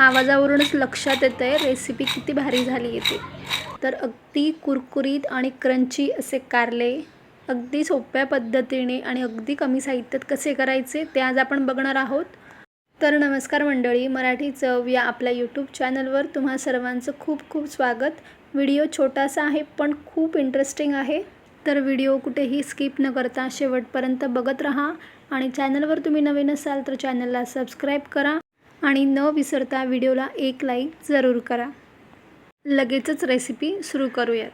आवाजावरूनच लक्षात येतं आहे रेसिपी किती भारी झाली येते तर अगदी कुरकुरीत आणि क्रंची असे कारले अगदी सोप्या पद्धतीने आणि अगदी कमी साहित्यात कसे करायचे ते आज आपण बघणार आहोत. तर नमस्कार मंडळी मराठी चव या आपल्या यूट्यूब चॅनलवर तुम्हा सर्वांचं खूप खूप स्वागत. व्हिडिओ छोटासा आहे पण खूप इंटरेस्टिंग आहे. तर व्हिडिओ कुठेही स्किप न करता शेवटपर्यंत बघत राहा आणि चॅनलवर तुम्ही नवीन असाल तर चॅनलला सबस्क्राईब करा. आणि न विसरता व्हिडिओला एक लाईक जरूर करा. लगेचच रेसिपी सुरू करूयात.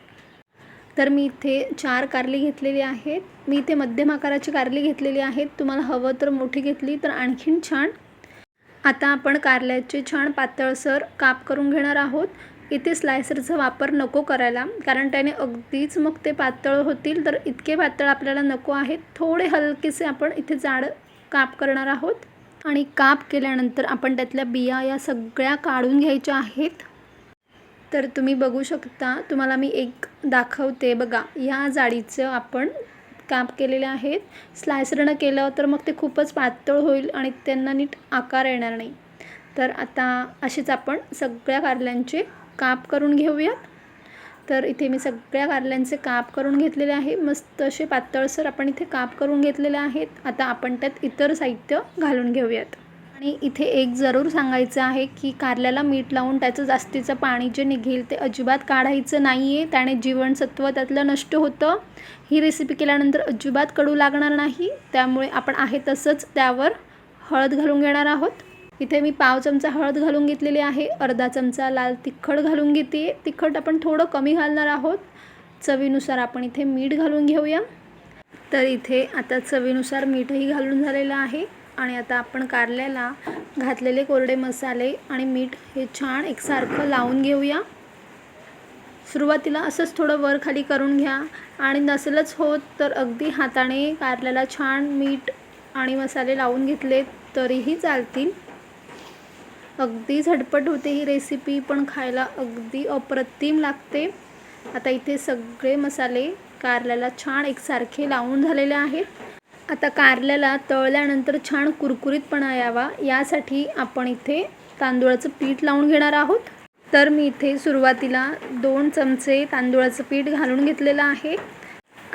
तर मी इथे चार कारली घेतलेली आहेत. मी इथे मध्यम आकाराची कारली घेतलेली आहेत. तुम्हाला हवं तर मोठी घेतली तर आणखीन छान. आता आपण कारल्याचे छान पातळसर काप करून घेणार आहोत. इथे स्लायसरचा वापर नको करायला कारण त्याने अगदीच मग ते पातळ होतील. तर इतके पातळ आपल्याला नको आहेत. थोडे हलकेसे आपण इथे जाड काप करणार आहोत. आणि काप केल्यानंतर आपण त्यातल्या बिया या सगळ्या काढून घ्यायच्या आहेत. तर तुम्ही बघू शकता तुम्हाला मी एक दाखवते बघा. या जाडीचं आपण काप केलेले आहेत. स्लायसरनं केलं तर मग ते खूपच पातळ होईल आणि त्यांना नीट आकार येणार नाही. तर आता असेच आपण सगळ्या कारल्यांचे काप करून घेऊयात. तर इथे मी सगळ्या कारल्यांचे काप करून घेतलेले आहे. मस्त असे पातळसर आपण इथे काप करून घेतलेले आहेत. आता आपण त्यात इतर साहित्य घालून घेऊयात. आणि इथे एक जरूर सांगायचं आहे की कारल्याला मीठ लावून त्याचं जास्तीचं पाणी जे निघेल ते अजिबात काढायचं नाही आहे त्याने जीवनसत्व त्यातलं नष्ट होतं. ही रेसिपी केल्यानंतर अजिबात कडू लागणार नाही. त्यामुळे आपण आहे तसंच त्यावर हळद घालून घेणार आहोत. इथे मी पाव चमचा हळद घालून घेतलेली आहे अर्धा चमचा लाल तिखट घालून घेते. तिखट आपण थोडं कमी घालणार आहोत. चवीनुसार आपण इथे मीठ घालून घेऊया. तर इथे आता चवीनुसार मीठही घालून झालेलं आहे आणि आता आपण कारल्याला घातलेले कोरडे मसाले आणि मीठ हे छान एकसारखं लावून घेऊया. सुरुवातीला असंच थोडं वर खाली करून घ्या आणि नसेलच होत तर अगदी हाताने कारल्याला छान मीठ आणि मसाले लावून घेतले तरीही चालतील. अगदी झटपट होते ही रेसिपी पण खायला अगदी अप्रतिम लागते. आता इथे सगळे मसाले कारल्याला छान एकसारखे लावून झालेले आहेत. आता कारल्याला तळल्यानंतर छान कुरकुरीतपणा यावा यासाठी आपण इथे तांदूळाचं पीठ लावून घेणार आहोत. तर मी इथे सुरुवातीला दोन चमचे तांदूळाचं पीठ घालून घेतलेलं आहे.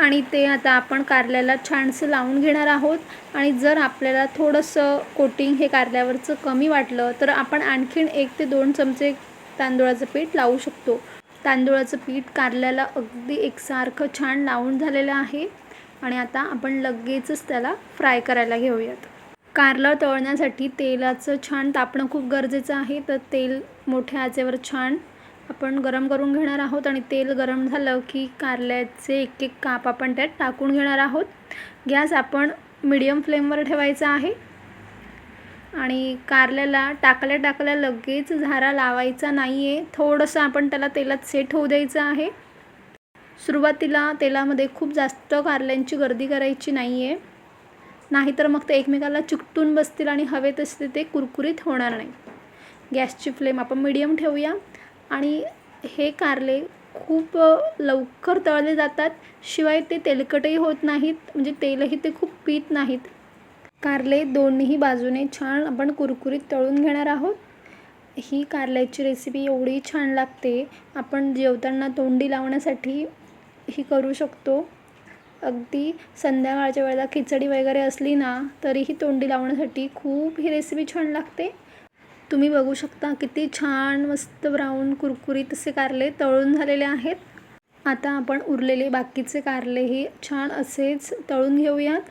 आणि ते आता आपण कारल्याला छानसं लावून घेणार आहोत. आणि जर आपल्याला थोडंसं कोटिंग हे कारल्यावरचं कमी वाटलं तर आपण आणखीन एक ते दोन चमचे तांदूळाचं पीठ लावू शकतो. तांदूळाचं पीठ कारल्याला अगदी एकसारखं छान लावून झालेलं आहे. आणि आता आपण लगेचच त्याला फ्राय करायला घेऊयात. कारलं तळण्यासाठी तेलाचं छान तापणं खूप गरजेचं आहे. तर तेल मोठ्या आचेवर छान आपण गरम करून घेणार आहोत आणि तेल गरम झालं की कारल्याचे एक एक काप आपण त्यात टाकून घेणार आहोत. गॅस आपण मिडियम फ्लेमवर ठेवायचा आहे. आणि कारल्याला टाकल्या टाकल्या लगेच झारा लावायचा नाही आहे थोडंसं आपण त्याला तेलात सेट होऊ द्यायचं आहे. सुरुवातीला तेलामध्ये खूप जास्त कारल्यांची गर्दी करायची नाही आहे नाहीतर मग ते एकमेकाला चिकटून बसतील आणि हवे तसे ते कुरकुरीत होणार नाही. गॅसची फ्लेम आपण मिडियम ठेवूया. आणि हे कारले खूप लवकर तळले जातात. शिवाय ते तेलकटही होत नाहीत म्हणजे तेलही ते खूप पित नाहीत. कारले दोन्ही बाजूने छान आपण कुरकुरीत तळून घेणार आहोत. ही कारल्याची रेसिपी एवढी छान लागते. आपण जेवताना तोंडी लावण्यासाठी ही करू शकतो. अगदी संध्याकाळच्या वेळेला खिचडी वगैरे असली ना तरीही तोंडी लावण्यासाठी खूप ही रेसिपी छान लागते. तुम्ही बघू शकता किती छान मस्त ब्राऊन कुरकुरीत असे कारले तळून झालेले आहेत. आता आपण उरलेले बाकीचे कारलेही छान असेच तळून घेऊयात.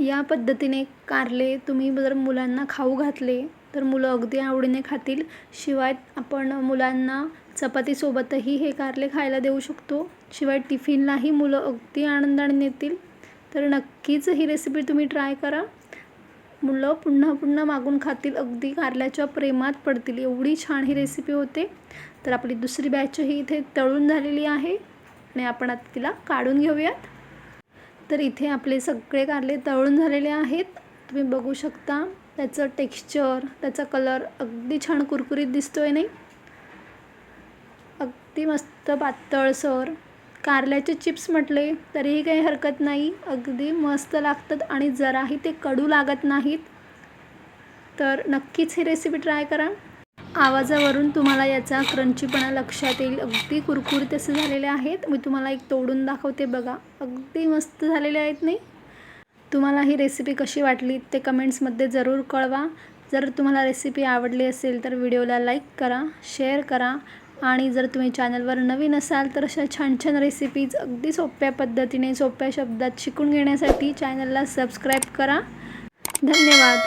या पद्धतीने कारले तुम्ही जर मुलांना खाऊ घातले तर मुलं अगदी आवडीने खातील. शिवाय आपण मुलांना चपातीसोबतही हे कारले खायला देऊ शकतो. शिवाय टिफिनलाही मुलं अगदी आनंदाने नेतील. तर नक्कीच ही रेसिपी तुम्ही ट्राय करा. मुलं पुन्हा पुन्हा मागून खातील अगदी कारल्याच्या प्रेमात पडतील. एवढी छान ही रेसिपी होते. तर आपली दुसरी बॅचही इथे तळून झालेली आहे आणि आपण आता तिला काढून घेऊयात. तर इथे आपले सगळे कारले तळून झालेले आहेत. तुम्ही बघू शकता त्याचं टेक्स्चर त्याचा कलर अगदी छान कुरकुरीत दिसतो आहे नाही? अगदी मस्त पातळसर कारल्याचे चिप्स म्हटले तरीही काही हरकत नाही. अगदी मस्त लागतात आणि जराही ते कडू लागत नाहीत. तर नक्कीच ही रेसिपी ट्राय करा. आवाजावरून तुम्हाला याचा क्रंचीपणा लक्षात येईल. अगदी कुरकुरीत असे झालेले आहेत. मी तुम्हाला एक तोडून दाखवते बघा. अगदी मस्त झालेले आहेत नाही? तुम्हाला ही रेसिपी कशी वाटली ते कमेंट्समध्ये ज़रूर कळवा. जर तुम्हाला रेसिपी आवडली असेल तर व्हिडिओला लाईक करा शेअर करा आणि जर तुम्ही चॅनलवर नवीन असाल तर अशा छान छान रेसिपीज अगदी सोप्या पद्धतीने सोप्या शब्दात शिकून घेण्यासाठी चॅनलला सबस्क्राईब करा. धन्यवाद.